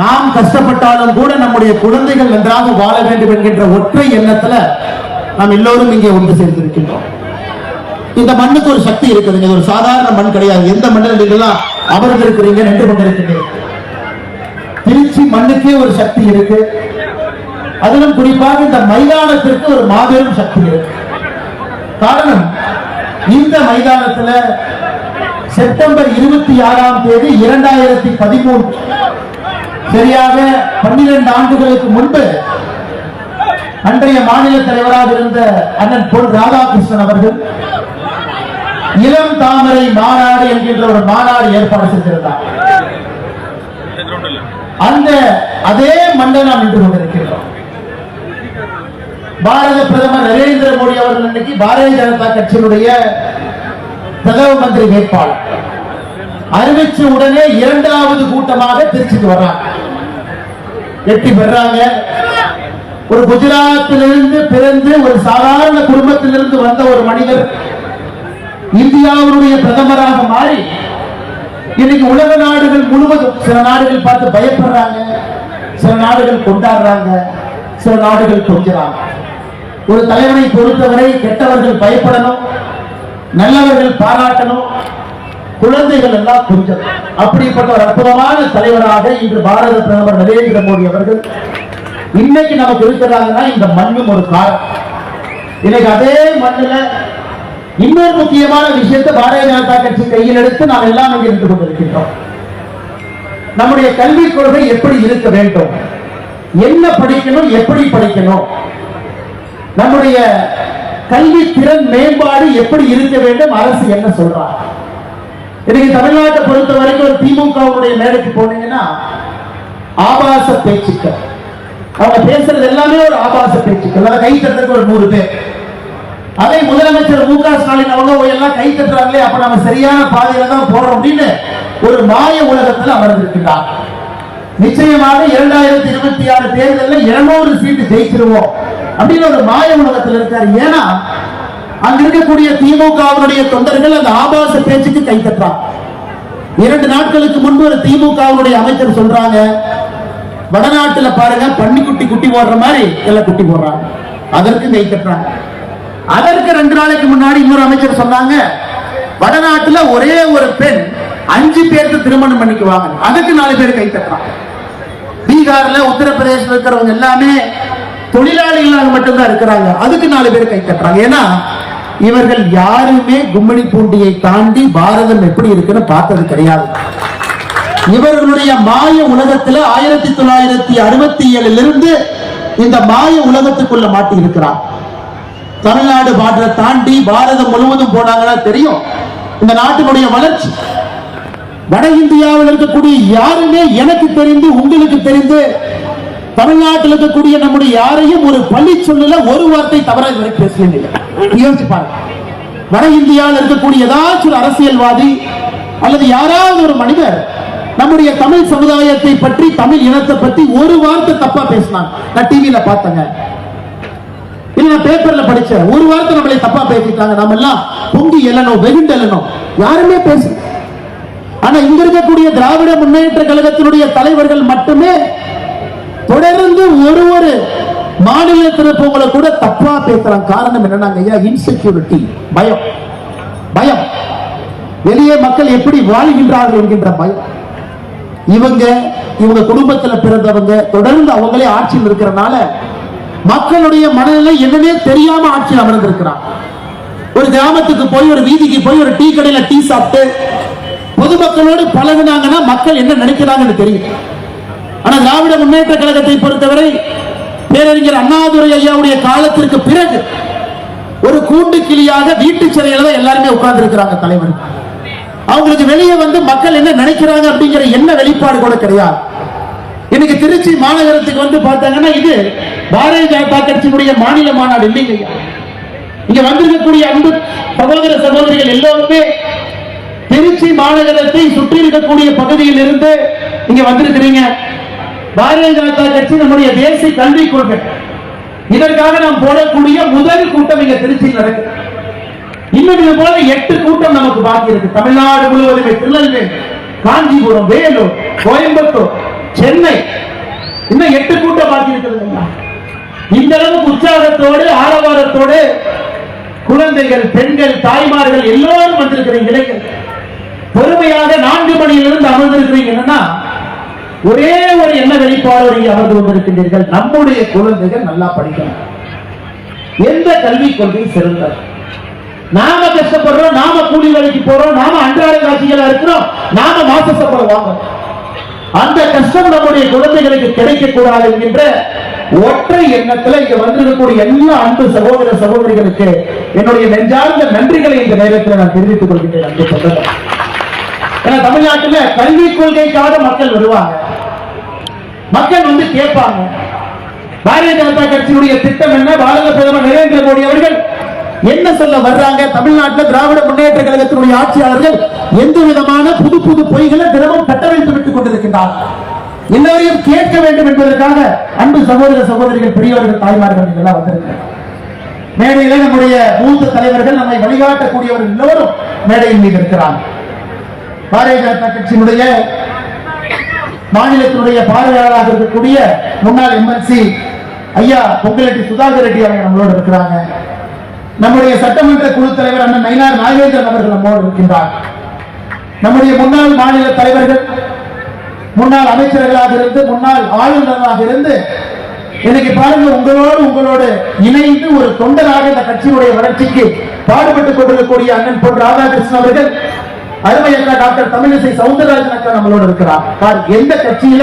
நாம் கஷ்டப்பட்டாலும் கூட நம்முடைய குழந்தைகள் நன்றாக வாழ வேண்டும் என்கின்ற ஒற்றை எண்ணத்துல நாம் எல்லோரும் இங்கே ஒன்று சேர்ந்திருக்கின்றோம். இந்த மண்ணுக்கு ஒரு சக்தி இருக்குதுங்க ஒரு சாதாரண மண் கிடையாது. எந்த மண்ணில் நீங்களாம் அமர்ந்திருக்கிறீங்க நின்று கொண்டிருக்கிறீங்க? திருச்சி மண்ணுக்கே ஒரு சக்தி இருக்கு. அதிலும் குறிப்பாக இந்த மைதானத்திற்கு ஒரு மாபெரும் சக்தி இருக்கு. காரணம் இந்த மைதானத்துல செப்டம்பர் இருபத்தி ஆறாம் தேதி இரண்டாயிரத்தி பதிமூன்று சரியாக பன்னிரண்டு ஆண்டுகளுக்கு முன்பு அன்றைய மாநில தலைவராக இருந்த அண்ணன் பொன் ராதாகிருஷ்ணன் அவர்கள் இளம் தாமரை மாநாடு என்கின்ற ஒரு மாநாடு ஏற்பாடு செய்திருந்தார். அந்த அதே மண்டை நாம் நின்று கொண்டிருக்கின்றோம். பாரத பிரதமர் நரேந்திர மோடி அவர்கள் இன்னைக்கு பாரதிய ஜனதா கட்சியினுடைய பிரதம மந்திரி வேட்பாளர். அறிவிச்ச உடனே இரண்டாவது கூட்டமாக திருச்சிக்கு வர்றாங்க. வெற்றி பெறாங்க. ஒரு குஜராத்திலிருந்து பிறந்து ஒரு சாதாரண குடும்பத்திலிருந்து வந்த ஒரு மனிதர் இந்தியாவுடைய பிரதமராக மாறி இன்னைக்கு உலக நாடுகள் முழுவதும் சில நாடுகள் பார்த்து பயப்படுறாங்க. சில நாடுகள் கொண்டாடுறாங்க. சில நாடுகள் கொஞ்சறாங்க ஒரு தலைவனை பொறுத்தவரை கெட்டவர்கள் பயப்படணும் நல்லவர்கள் பாராட்டணும் குழந்தைகள் எல்லாம் கொஞ்சம். அப்படிப்பட்ட ஒரு அற்புதமான தலைவராக இன்று பாரத பிரதமர் நரேந்திர மோடி அவர்கள் இன்னைக்கு நமக்கு இருக்கிறாங்கன்னா இந்த மண்ணும் ஒரு காரணம். இன்னைக்கு அதே மண்ணில் இன்னொரு முக்கியமான விஷயத்தை பாரதிய ஜனதா கட்சி கையில் எடுத்து நாம் எல்லாம் இங்கே இருந்து கொண்டிருக்கின்றோம். நம்முடைய கல்விக் கொள்கை எப்படி இருக்க வேண்டும்? என்ன படிக்கணும்? எப்படி படிக்கணும்? நம்முடைய கல்வி திறன் மேம்பாடு எப்படி இருக்க வேண்டும்? அரசு என்ன சொல்றாங்க? இன்னைக்கு தமிழ்நாட்டை பொறுத்த வரைக்கும் ஒரு திமுகவுடைய மேடைக்கு போனீங்கன்னா ஆபாச பேச்சுக்கள். அவங்க பேசுறது எல்லாமே ஒரு ஆபாச பேச்சுக்கள். அதை கை தட்டுறதுக்கு ஒரு நூறு பேர். அதை முதலமைச்சர் மு க ஸ்டாலின் அவங்க எல்லாம் கை தட்டுறாங்களே அப்ப நம்ம சரியான பாதையில தான் போறோம் அப்படின்னு ஒரு மாய உலகத்தில் அமர்ந்திருக்கிறார் நிச்சயமாக இரண்டாயிரத்தி இருபத்தி ஆறு தேர்தலில் இருநூறு சீட்டு ஜெயிச்சிருவோம் அப்படின்னு ஒரு மாய உலகத்தில் இருக்காரு. ஏன்னா அங்க இருக்கக்கூடிய திமுகவினுடைய தொண்டர்கள் அந்த ஆபாச பேச்சுக்கு கை தட்டுறாங்க இரண்டு நாட்களுக்கு முன்பு ஒரு திமுகவுடைய அமைச்சர் சொல்றாங்க வடநாட்டுல பாருங்க பன்னிக்குட்டி குட்டி போடுற மாதிரி எல்லாம் குட்டி போடுறாங்க அதற்கு கை தட்டுறாங்க அதற்கு ரெண்டு நாளைக்கு முன்னாடி இன்னொரு அமைச்சர் சொன்னாங்க வடநாட்டுல ஒரே ஒரு பெண் அஞ்சு பேருக்கு திருமணம் பண்ணிக்குவாங்க. அதுக்கு நாலு பேர் கை தட்டுறாங்க பீகார்ல உத்தரப்பிரதேசம் இருக்கிறவங்க எல்லாமே தொழிலாளிகளாக மட்டும்தான் இருக்கிறாங்க. அதுக்கு நாலு பேர் கை தட்டுறாங்க. ஏன்னா இவர்கள் யாருமே கும்மடி பூண்டியை தாண்டி பாரதம் எப்படி இருக்குன்னு பார்த்தது கிடையாது. இவர்களுடைய மாய உலகத்துல ஆயிரத்தி தொள்ளாயிரத்தி அறுபத்தி ஏழுல இருந்து இந்த மாய உலகத்துக்குள்ள மாட்டி இருக்கிறார். தமிழ்நாடு பாடரை தாண்டி பாரதம் முழுவதும் போனாங்கன்னா தெரியும். இந்த நாட்டினுடைய வளர்ச்சி. வட இந்தியாவில் இருக்கக்கூடிய யாருமே எனக்கு தெரிந்து உங்களுக்கு தெரிந்து தமிழ்நாட்டில் இருக்கக்கூடிய நம்முடைய யாரையும் ஒரு பள்ளி சொல்லல ஒரு வார்த்தை தவறாக இதுவரை யோசிச்சு பாருங்க. வட இந்தியாவில் இருக்கக்கூடிய ஏதாச்சும் ஒரு அரசியல்வாதி அல்லது யாராவது ஒரு மனிதர் நம்முடைய தமிழ் சமுதாயத்தை பற்றி தமிழ் இனத்தை பற்றி ஒரு வார்த்தை தப்பா பேசினாங்க. நான் டிவியில பார்த்தேங்க. இல்ல நான் பேப்பர்ல படிச்சேன். ஒரு வார்த்தை நம்மளை தப்பா பேசிட்டாங்க. நாம எல்லாம் பொங்கி எழணும் வெகுண்டு எழணும். யாருமே பேச ஆனா இங்க இருக்கக்கூடிய திராவிட முன்னேற்ற கழகத்தினுடைய தலைவர்கள் மட்டுமே தொடர்ந்து ஒரு ஒரு மாநிலத்தில் இருப்பவங்களை கூட தப்பா பேசுறாங்க காரணம் என்னன்னா ஐயா இன்செக்யூரிட்டி பயம். பயம். வெளியே மக்கள் எப்படி வாழ்கின்றார்கள் என்கின்ற பயம். இவங்க இவங்க குடும்பத்துல பிறந்தவங்க தொடர்ந்து அவங்களே ஆட்சியில் இருக்கிறனால மக்களுடைய மனநிலை என்னன்னே தெரியாம ஆட்சியில் அமர்ந்திருக்கிறான். ஒரு கிராமத்துக்கு போய் ஒரு வீதிக்கு போய் ஒரு டீ கடையில டீ சாப்பிட்டு பொதுமக்களோடு பழகுனாங்கன்னா மக்கள் என்ன நினைக்கிறாங்கன்னு தெரியும். ஆனா திராவிட முன்னேற்ற கழகத்தை பொறுத்தவரை பேரறிஞர் அண்ணாதுரை ஐயாவுடைய காலத்திற்கு பிறகு ஒரு கூண்டு கிளியாக வீட்டு சிறையில தான் எல்லாருமே உட்கார்ந்து இருக்கிறாங்க தலைவர். அவங்களுக்கு வெளியே வந்து மக்கள் என்ன நினைக்கிறாங்க அப்படிங்கிற என்ன வெளிப்பாடு கூட கிடையாது. இன்னைக்கு திருச்சி மாநகரத்துக்கு வந்து பார்த்தாங்கன்னா இது பாரதிய ஜனதா கட்சியினுடைய மாநில மாநாடு இல்லைங்க இங்க வந்திருக்கக்கூடிய அன்பு சகோதர சகோதரிகள் எல்லோருமே திருச்சி மாநகரத்தை சுற்றி இருக்கக்கூடிய பகுதியில் இருந்து இங்க வந்திருக்கிறீங்க. பாரதிய ஜனதா கட்சி நம்முடைய தேசிய கல்விக் கொள்கை. இதற்காக நாம் போடக்கூடிய முதல் கூட்டம் இங்க திருச்சியில் நடக்குது. இன்னும் இது போல எட்டு கூட்டம் நமக்கு பாக்கி இருக்கு. தமிழ்நாடு முழுவதுமே திருநெல்வேலி காஞ்சிபுரம் வேலூர் கோயம்புத்தூர் சென்னை. இன்னும் எட்டு கூட்டம் பாக்கி இருக்கிறது இந்த அளவுக்கு உற்சாகத்தோடு ஆரவாரத்தோடு குழந்தைகள் பெண்கள் தாய்மார்கள் எல்லோரும் வந்திருக்கிற இளைஞர்கள். பொறுமையாக நான்கு மணியிலிருந்து அமர்ந்திருக்கிறீங்க என்னன்னா ஒரே ஒரு எண்ண வெளிப்பாடு இங்கே அமர்ந்து கொண்டிருக்கின்றீர்கள்? நம்முடைய குழந்தைகள் நல்லா படிக்கணும். எந்த கல்வி கொள்கை சிறந்தது? நாம கஷ்டப்படுறோம் நாம கூலி வேலைக்கு போறோம் நாம அன்றாட காட்சிகளா இருக்கிறோம் நாம மாச சம்பளம் வாங்குறோம். அந்த கஷ்டம் நம்முடைய குழந்தைகளுக்கு கிடைக்க கூடாது என்கின்ற ஒற்றை எண்ணத்துல இங்க வந்திருக்கக்கூடிய எல்லா அன்பு சகோதர சகோதரிகளுக்கு என்னுடைய நெஞ்சார்ந்த நன்றிகளை இந்த நேரத்தில் நான் தெரிவித்துக் கொள்கின்றேன் அன்பு சொல்றேன் ஏன்னா தமிழ்நாட்டுல கல்விக் கொள்கைக்காக மக்கள் வருவாங்க. மக்கள் வந்து கேட்பாங்க. பாரதிய ஜனதா கட்சியுடைய திட்டம் என்ன? பாரத பிரதமர் நரேந்திர மோடி அவர்கள் என்ன சொல்ல வர்றாங்க? தமிழ்நாட்டில் திராவிட முன்னேற்ற கழகத்தினுடைய ஆட்சியாளர்கள் எந்த விதமான புது புது பொய்களை தினமும் கட்டமைத்து விட்டுக் கொண்டிருக்கின்றார்? எல்லோரையும் கேட்க வேண்டும் என்பதற்காக அன்பு சகோதர சகோதரிகள் பெரியவர்கள் தாய்மார்கள் இதெல்லாம் வந்திருக்கிறார். மேடையிலே நம்முடைய மூத்த தலைவர்கள் நம்மை வழிகாட்டக்கூடியவர்கள் எல்லோரும் மேடையின் மீது இருக்கிறார் பாரதிய ஜனதா கட்சியினுடைய மாநிலத்தினுடைய பார்வையாளராக இருக்கக்கூடிய முன்னாள் எம்எல்சி ஐயா பொங்கலட்டி சுதாகர் ரெட்டி அவர்கள் நம்மளோடு இருக்கிறாங்க. நம்முடைய சட்டமன்ற குழு தலைவர் அண்ணன் நயினார் நாகேந்திரன் அவர்கள் நம்மோடு இருக்கின்றார். நம்முடைய முன்னாள் மாநில தலைவர்கள் முன்னாள் அமைச்சர்களாக இருந்து முன்னாள் ஆளுநராக இருந்து இன்னைக்கு பாருங்க உங்களோடு உங்களோடு இணைந்து ஒரு தொண்டராக இந்த கட்சியுடைய வளர்ச்சிக்கு பாடுபட்டுக் கொண்டிருக்கக்கூடிய அண்ணன் பொன் ராதாகிருஷ்ணன் அவர்கள் அருமை டாக்டர் தமிழிசை சவுந்தரராஜன் அக்கா நம்மளோட இருக்கிறார். எந்த கட்சியில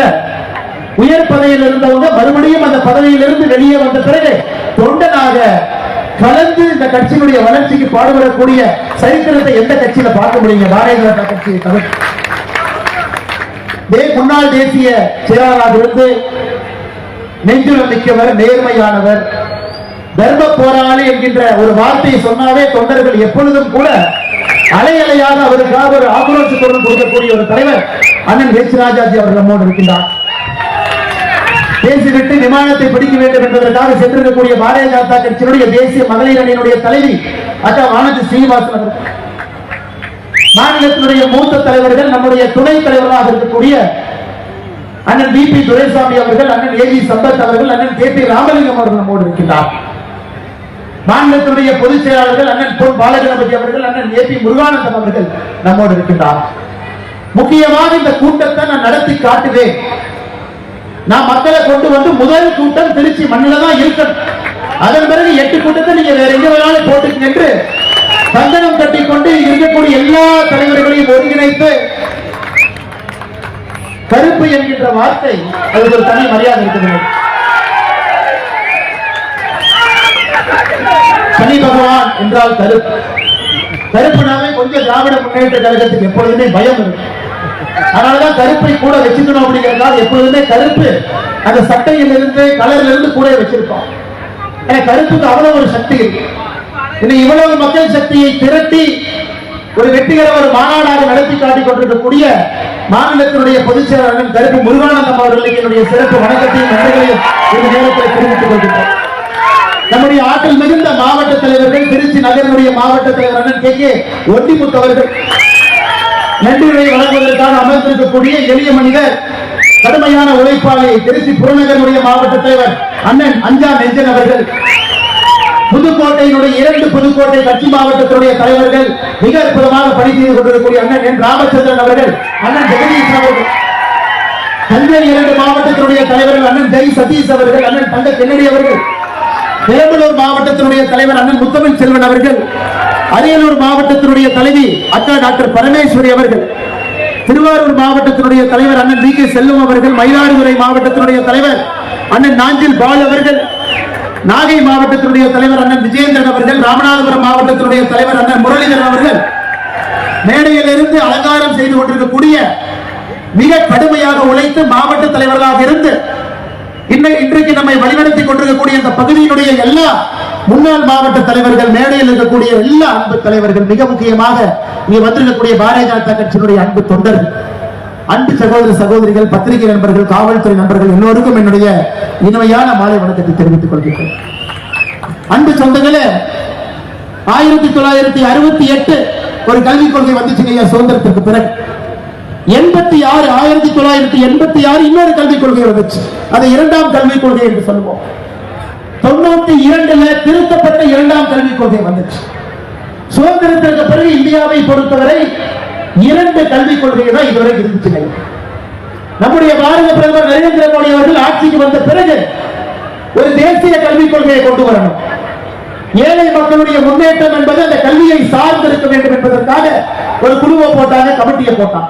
உயர் பதவியில் இருந்தவங்க மறுபடியும் அந்த பதவியிலிருந்து வெளியே வந்த பிறகு தொண்டனாக கலந்து இந்த கட்சியினுடைய வளர்ச்சிக்கு பாடுபடக்கூடிய சரித்திரத்தை எந்த கட்சியில பார்க்க முடியுங்க? பாரதிய ஜனதா கட்சியை தவிர. தே- முன்னாள் தேசிய செயலாளராக இருந்து நெஞ்சுரம் மிக்கவர் நேர்மையானவர் தர்ம போராளி என்கின்ற ஒரு வார்த்தையை சொன்னாலே தொண்டர்கள் எப்பொழுதும் கூட அலை அலையாக அவருக்காக ஒரு ஆக்ரோஷத்துடன் கொடுக்கக்கூடிய ஒரு தலைவர் அண்ணன் எச் ராஜாஜி அவர்கள் நம்மோடு இருக்கின்றார். பேசிவிட்டு விமானத்தை பிடிக்க வேண்டும் என்பதற்காக சென்றிருக்கக்கூடிய பாரதிய ஜனதா கட்சியினுடைய தேசிய மகளிர் அணியினுடைய தலைவி அக்கா வானதி சீனிவாசன் அவர்கள். மாநிலத்தினுடைய மூத்த தலைவர்கள் நம்முடைய துணைத் தலைவராக இருக்கக்கூடிய அண்ணன் பி பி துரைசாமி அவர்கள் அண்ணன் ஏ ஜி சம்பத் அவர்கள் அண்ணன் கே பி ராமலிங்கம் அவர்கள் நம்மோடு இருக்கின்றார். மாநிலத்தினுடைய பொதுச் செயலாளர்கள் அண்ணன் பொன் பாலகணபதி அவர்கள் அண்ணன் ஏ பி முருகானந்தம் அவர்கள் நம்மோடு இருக்கின்றார். முக்கியமாக இந்த கூட்டத்தை நான் நடத்தி காட்டுவேன். நான் மக்களை கொண்டு வந்து முதல் கூட்டம் திருச்சி மண்ணில தான் இருக்கணும். அதன் பிறகு எட்டு கூட்டத்தை நீங்க வேற எங்க வேணாலும் போட்டுக்கங்க என்று சந்தனம் கட்டிக் கொண்டு இருக்கக்கூடிய எல்லா தலைவர்களையும் ஒருங்கிணைத்து கருப்பு என்கின்ற வார்த்தை அது ஒரு தனி மரியாதை இருக்கிறது. சனி பகவான் என்றால் கருப்பு. கருப்புனாவே கொஞ்சம் திராவிட முன்னேற்ற கழகத்துக்கு எப்பொழுதுமே பயம் இருக்கு. அதனாலதான் கருப்பை கூட வச்சுக்கணும் அப்படிங்கிறதுனால எப்பொழுதுமே கருப்பு அந்த சட்டையில இருந்து கலர்ல இருந்து கூட வச்சிருக்கோம். கருப்புக்கு அவ்வளவு ஒரு சக்தி இருக்கு இன்னும் இவ்வளவு மக்கள் சக்தியை திரட்டி ஒரு வெற்றிகர ஒரு மாநாடாக நடத்தி காட்டிக் கொண்டிருக்கக்கூடிய மாநிலத்தினுடைய பொதுச் செயலாளர் கருப்பு முருகானந்தம் அவர்களுக்கு என்னுடைய சிறப்பு வணக்கத்தையும் நன்றிகளையும் இந்த நேரத்தில் தெரிவித்துக் கொள்கின்றேன். நம்முடைய ஆற்றல் மிகுந்த மாவட்ட தலைவர்கள் திருச்சி நகரனுடைய மாவட்ட தலைவர் அண்ணன் கே. கே. ஒட்டிமுத்து அவர்கள். நன்றிகளை வழங்குவதற்காக அமர்ந்திருக்கக்கூடிய எளிய மனிதர் கடுமையான உழைப்பாளி திருச்சி புறநகருடைய மாவட்ட தலைவர் அண்ணன் அஞ்சா நெஞ்சன் அவர்கள். புதுக்கோட்டையினுடைய இரண்டு புதுக்கோட்டை கட்சி மாவட்டத்தினுடைய தலைவர்கள் மிக அற்புதமாக பணி செய்து கொண்டிருக்கக்கூடிய அண்ணன் என். ராமச்சந்திரன் அவர்கள் அண்ணன் ஜெகதீஷ் அவர்கள். தஞ்சை இரண்டு மாவட்டத்தினுடைய தலைவர்கள் அண்ணன் ஜெய் சதீஷ் அவர்கள் அண்ணன் தங்க கென்னடி அவர்கள். பெரம்பலூர் மாவட்டத்தினுடைய தலைவர் அண்ணன் முத்தமிழ் செல்வன் அவர்கள் அரியலூர் மாவட்டத்தினுடைய தலைவி அக்கா டாக்டர் பரமேஸ்வரி அவர்கள் திருவாரூர் மாவட்டத்தினுடைய தலைவர் அண்ணன் வி கே செல்வம் அவர்கள் மயிலாடுதுறை மாவட்டத்தினுடைய தலைவர் அண்ணன் நாஞ்சில் பால் அவர்கள் நாகை மாவட்டத்தினுடைய தலைவர் அண்ணன் விஜயேந்திரன் அவர்கள் ராமநாதபுரம் மாவட்டத்தினுடைய தலைவர் அண்ணன் முரளிதரன் அவர்கள். மேடையில் இருந்து அலங்காரம் செய்து கொண்டிருக்கக்கூடிய மிக கடுமையாக உழைத்து மாவட்ட தலைவர்களாக இருந்து இன்னை இன்றைக்கு நம்மை வழிநடத்தி கொண்டிருக்கக்கூடிய இந்த பகுதியினுடைய எல்லா முன்னாள் மாவட்ட தலைவர்கள் மேடையில் இருக்கக்கூடிய எல்லா அன்பு தலைவர்கள் மிக முக்கியமாக இங்க வந்திருக்கக்கூடிய பாரதிய ஜனதா கட்சியினுடைய அன்பு தொண்டர்கள் அன்பு சகோதர சகோதரிகள் பத்திரிகை நண்பர்கள் காவல்துறை நண்பர்கள் எல்லோருக்கும் என்னுடைய இனிமையான மாலை வணக்கத்தை தெரிவித்துக் கொள்கிறேன் அன்பு சொந்தங்களே ஆயிரத்தி தொள்ளாயிரத்தி அறுபத்தி எட்டு ஒரு கல்விக் கொள்கை வந்துச்சு ஐயா சுதந்திரத்திற்கு பிறகு. எண்பத்தி ஆறு ஆயிரத்தி தொள்ளாயிரத்தி எண்பத்தி ஆறு இன்னொரு கல்விக் கொள்கை வந்துச்சு. அது இரண்டாம் கல்விக் கொள்கை என்று சொல்லுவோம். தொண்ணூத்தி இரண்டுல திருத்தப்பட்ட இரண்டாம் கல்விக் கொள்கை வந்துச்சு. சுதந்திரத்திற்கு பிறகு இந்தியாவை பொறுத்தவரை இரண்டு கல்விக் கொள்கை தான் இதுவரை இருந்துச்சு நம்முடைய பாரத பிரதமர் நரேந்திர மோடி அவர்கள் ஆட்சிக்கு வந்த பிறகு ஒரு தேசிய கல்விக் கொள்கையை கொண்டு வரணும். ஏழை மக்களுடைய முன்னேற்றம் என்பது அந்த கல்வியை சார்ந்திருக்க வேண்டும் என்பதற்காக ஒரு குழுவை போட்டாங்க கமிட்டியை போட்டான்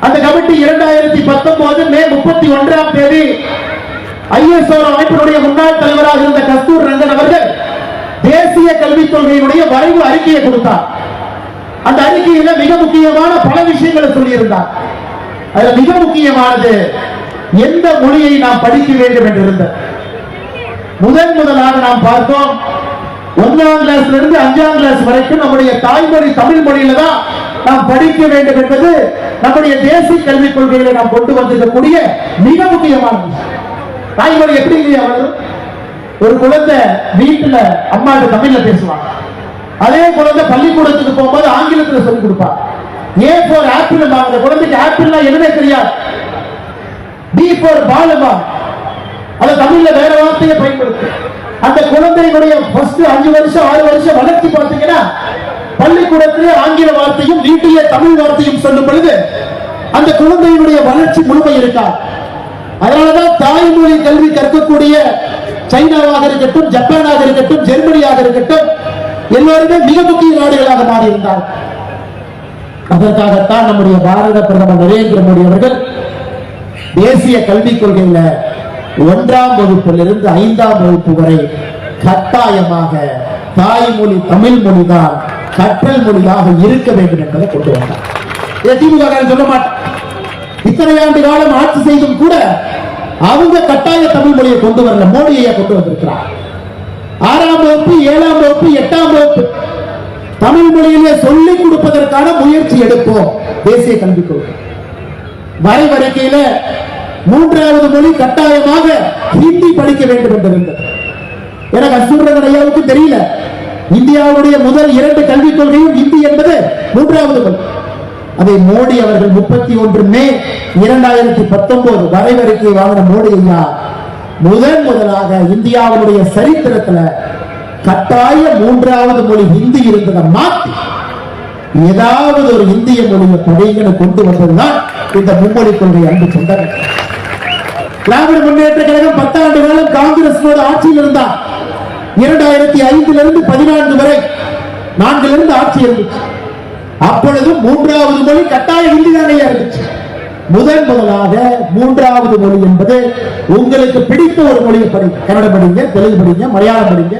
அந்த கமிட்டி இரண்டாயிரத்தி பத்தொன்பது மே முப்பத்தி ஒன்றாம் தேதி ஐஎஸ்ஓ அமைப்பினுடைய முன்னாள் தலைவராக இருந்த கஸ்தூர் ரங்கன் அவர்கள் தேசிய கல்விக் கொள்கையினுடைய வரைவு அறிக்கையை கொடுத்தார். அந்த அறிக்கையில மிக முக்கியமான பல விஷயங்களை சொல்லியிருந்தார். அதுல மிக முக்கியமானது எந்த மொழியை நாம் படிக்க வேண்டும் என்று இருந்த முதன் முதலாக நாம் பார்த்தோம் ஒன்றாம் கிளாஸ்ல இருந்து அஞ்சாம் கிளாஸ் வரைக்கும் நம்முடைய தாய்மொழி தமிழ் மொழியில தான் நாம் படிக்க வேண்டும் என்பது நம்முடைய தேசிய கல்விக் கொள்கைகளை நாம் கொண்டு வந்திருக்கக்கூடிய மிக முக்கியமான விஷயம். தாய்மொழி எப்படி இல்லையா வளரும் ஒரு குழந்தை வீட்டுல அம்மா தமிழ்ல பேசுவாங்க. அதே குழந்தை பள்ளிக்கூடத்துக்கு போகும்போது ஆங்கிலத்துல சொல்லி கொடுப்பாங்க. ஏ போர் ஆப்பிள் அந்த குழந்தைக்கு ஆப்பிள்னா என்னன்னே தெரியாது. பி போர் பாலுமா அது தமிழ்ல வேற வார்த்தையை பயன்படுத்து அந்த குழந்தையினுடைய ஃபர்ஸ்ட் அஞ்சு வருஷம் ஆறு வருஷம் வளர்ச்சி பார்த்தீங்கன்னா பள்ளிக்கூடத்திலே ஆங்கில வார்த்தையும் வீட்டிலே தமிழ் வார்த்தையும் சொல்லும் பொழுது அந்த குழந்தையினுடைய வளர்ச்சி முழுமை இருக்கா? அதனாலதான் தாய்மொழி கல்வி கற்கக்கூடிய சைனாவாக இருக்கட்டும் ஜப்பானாக இருக்கட்டும் ஜெர்மனியாக இருக்கட்டும் எல்லோருமே மிக முக்கிய நாடுகளாக மாறியிருந்தார். அதற்காகத்தான் நம்முடைய பாரத பிரதமர் நரேந்திர மோடி அவர்கள் தேசிய கல்விக் கொள்கையில ஒன்றாம் வகுப்பிலிருந்து ஐந்தாம் வகுப்பு வரை கட்டாயமாக தாய்மொழி தமிழ் மொழிதான் கற்றல் மொழியாக இருக்க வேண்டும் என்பதை கொண்டு வந்தார். இதை திமுக சொல்ல மாட்டேன். இத்தனை ஆண்டு காலம் ஆட்சி செய்தும் கூட அவங்க கட்டாய தமிழ் மொழியை கொண்டு வரல மோடியை கொண்டு வந்திருக்கிறார். ஆறாம் வகுப்பு ஏழாம் வகுப்பு எட்டாம் வகுப்பு. தமிழ் மொழியிலே சொல்லிக் கொடுப்பதற்கான முயற்சி எடுப்போம் தேசிய கல்விக் கொள்கை வரைவறிக்கையில மூன்றாவது மொழி கட்டாயமாக ஹிந்தி படிக்க வேண்டும் என்று இருந்தது. எனக்கு அசூரன் ஐயாவுக்கு தெரியல. இந்தியாவுடைய முதல் இரண்டு கல்விக் கொள்கையும் இந்தி என்பது மூன்றாவது மொழி அதை மோடி அவர்கள் முப்பத்தி ஒன்று மே இரண்டாயிரத்தி பத்தொன்பது வரைவறிக்கை வாங்கின மோடி ஐயா முதன் முதலாக இந்தியாவுடைய சரித்திரத்துல கட்டாய மூன்றாவது மொழி ஹிந்தி இருந்ததை மாத்தி ஏதாவது ஒரு இந்திய மொழியை படிங்கன்னு கொண்டு வந்ததுதான் இந்த மும்மொழி கொள்கை அன்பு சொந்தங்கள். திராவிட முன்னேற்ற கழகம் பத்தாண்டு காலம் காங்கிரஸ் ஆட்சியில் இருந்தார். இரண்டாயிரத்தி ஐந்துல இருந்து பதினான்கு வரை நான்குல இருந்து ஆட்சி இருந்துச்சு. அப்பொழுது மூன்றாவது மொழி கட்டாய ஹிந்தி தானே இருந்துச்சு. முதன் முதலாக மூன்றாவது மொழி என்பது உங்களுக்கு பிடித்த ஒரு மொழியை படிங்க கன்னடம் படிங்க தெலுங்கு படிங்க மலையாளம் படிங்க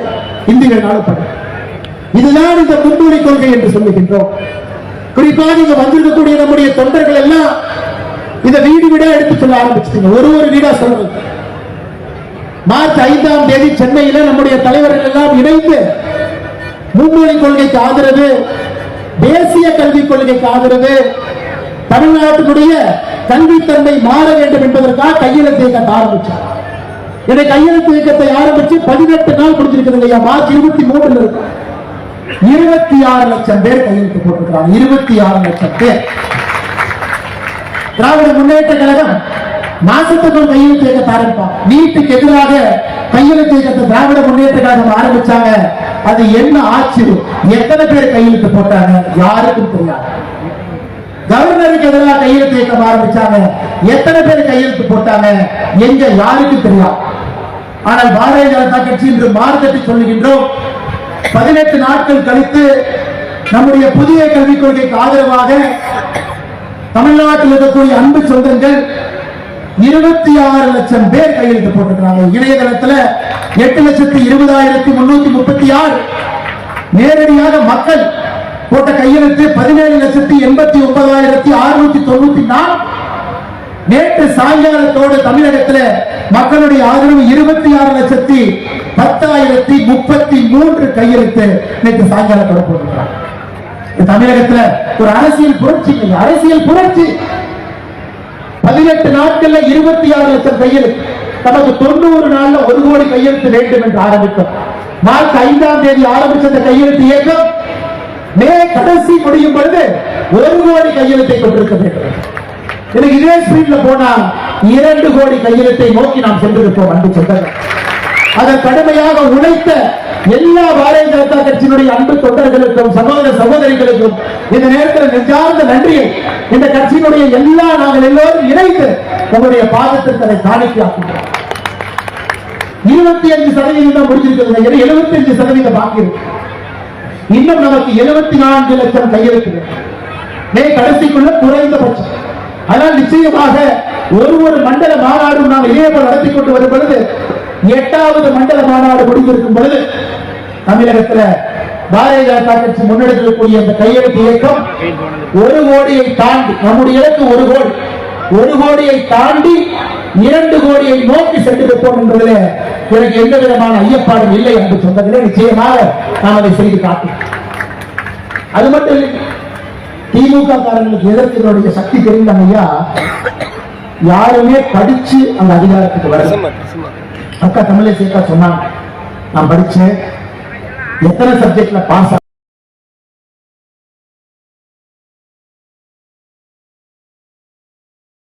ஹிந்தி வேணாலும் படிங்க. இதுதான் இந்த முன்மொழி கொள்கை என்று சொல்லுகின்றோம். குறிப்பாக இங்க வந்திருக்கக்கூடிய நம்முடைய தொண்டர்கள் எல்லாம் இதை வீடு வீடா எடுத்து சொல்ல ஆரம்பிச்சிட்டீங்க. ஒரு ஒரு வீடா சொல்றது. மார்ச் ஐந்தாம் தேதி சென்னையில நம்முடைய தலைவர்கள் எல்லாம் இணைந்து மும்மொழி கொள்கைக்கு ஆதரவு தேசிய கல்விக் கொள்கைக்கு ஆதரவு தமிழ்நாட்டினுடைய கல்வித்தன்மை மாற வேண்டும் என்பதற்காக கையெழுத்து இயக்கத்தை ஆரம்பிச்சார் இதை கையெழுத்து இயக்கத்தை ஆரம்பிச்சு பதினெட்டு நாள் முடிஞ்சிருக்கிறது ஐயா. மார்ச் இருபத்தி மூணுல இருக்கும் இருபத்தி ஆறு லட்சம் பேர் கையெழுத்து போட்டிருக்கிறாங்க. இருபத்தி ஆறு லட்சம் பேர். திராவிட முன்னேற்ற கழகம் மாசத்துக்குள் கையெழுத்து இயக்கத்தை ஆரம்பிப்பான் நீட்டுக்கு எதிராக கையெழுத்து இயக்கத்தை திராவிட முன்னேற்ற கழகம் ஆரம்பிச்சாங்க. அது என்ன ஆச்சு எத்தனை பேர் கையெழுத்து போட்டாங்க? யாருக்கும் தெரியாது. கவர்னருக்கு எதிராக கையெழுத்து இயக்கம் ஆரம்பிச்சாங்க. எத்தனை பேர் கையெழுத்து போட்டாங்க? எங்க யாருக்கும் தெரியாது. ஆனால் பாரதிய ஜனதா கட்சி இன்று மார்க்கத்தை சொல்லுகின்றோம். பதினெட்டு நாட்கள் கழித்து நம்முடைய புதிய கல்விக் கொள்கைக்கு ஆதரவாக தமிழ்நாட்டில் இருக்கக்கூடிய அன்பு சொந்தங்கள் இருபத்தி ஆறு லட்சம் பேர் கையெழுத்து போட்டிருக்கிறாங்க. இணையதளத்துல எட்டு லட்சத்தி இருபதாயிரத்தி முன்னூத்தி முப்பத்தி ஆறு நேரடியாக மக்கள் போட்ட கையெழுத்து பதினேழு லட்சத்தி எண்பத்தி ஒன்பதாயிரத்தி அறுநூத்தி தொண்ணூத்தி நாலு. நேற்று சாயங்காலத்தோடு தமிழகத்துல மக்களுடைய ஆதரவு இருபத்தி ஆறு லட்சத்தி பத்தாயிரத்தி முப்பத்தி மூன்று கையெழுத்து நேற்று சாயங்காலத்தோட போட்டிருக்கிறாங்க. தமிழகத்துல ஒரு அரசியல் புரட்சி அரசியல் புரட்சி. பதினெட்டு நாட்கள்ல இருபத்தி ஆறு லட்சம் கையெழுத்து. நமக்கு தொண்ணூறு நாள்ல ஒரு கோடி கையெழுத்து வேண்டும் என்று ஆரம்பித்தோம். மார்ச் ஐந்தாம் தேதி ஆரம்பிச்ச இந்த கையெழுத்து இயக்கம் மே கடைசி முடியும் பொழுது ஒரு கோடி கையெழுத்தை கொண்டிருக்க வேண்டும். எனக்கு இதே ஸ்பீட்ல போனா இரண்டு கோடி கையெழுத்தை நோக்கி நாம் சென்றிருப்போம் அன்பு சொந்தங்கள். அதை கடுமையாக உழைத்த எல்லா பாரதிய ஜனதா கட்சியினுடைய அன்பு தொண்டர்களுக்கும் சகோதர சகோதரிகளுக்கும் இந்த நேரத்தில் நெஞ்சார்ந்த நன்றியை இந்த கட்சியினுடைய எல்லா நாங்கள் எல்லோரும் இணைந்து உங்களுடைய பாதத்திற்கு அதை காணிக்கையாக்குகிறோம். இருபத்தி அஞ்சு சதவீதம் தான் முடிஞ்சிருக்கிறது. எழுபத்தி அஞ்சு சதவீதம் பாக்கி இன்னும் நமக்கு எழுபத்தி நான்கு லட்சம் கையெழுத்து மே கடைசிக்குள்ள குறைந்தபட்சம். ஆனால் நிச்சயமாக ஒரு ஒரு மண்டல மாநாடும் நாம் இதே போல் நடத்தி கொண்டு வரும் பொழுது எட்டாவது மண்டல மாநாடு முடிந்திருக்கும் பொழுது தமிழகத்துல பாரதிய ஜனதா கட்சி முன்னெடுக்கக்கூடிய அந்த கையெழுத்து இயக்கம் ஒரு கோடியை தாண்டி நம்முடைய இலக்கு ஒரு கோடி. ஒரு கோடியை தாண்டி இரண்டு கோடியை நோக்கி சென்றிருப்போம் என்பதில் எனக்கு எந்த விதமான ஐயப்பாடும் இல்லை என்று சொன்னதிலே நிச்சயமாக நாம் அதை செய்து காட்டும் அது மட்டும் இல்லை திமுக காரங்களுக்கு எதற்கு இதனுடைய சக்தி தெரிந்த ஐயா? யாருமே படிச்சு அந்த அதிகாரத்துக்கு வர அக்கா தமிழை சேர்த்தா சொன்னாங்க. நான் படிச்சேன். எத்தனை சப்ஜெக்ட்ல பாஸ்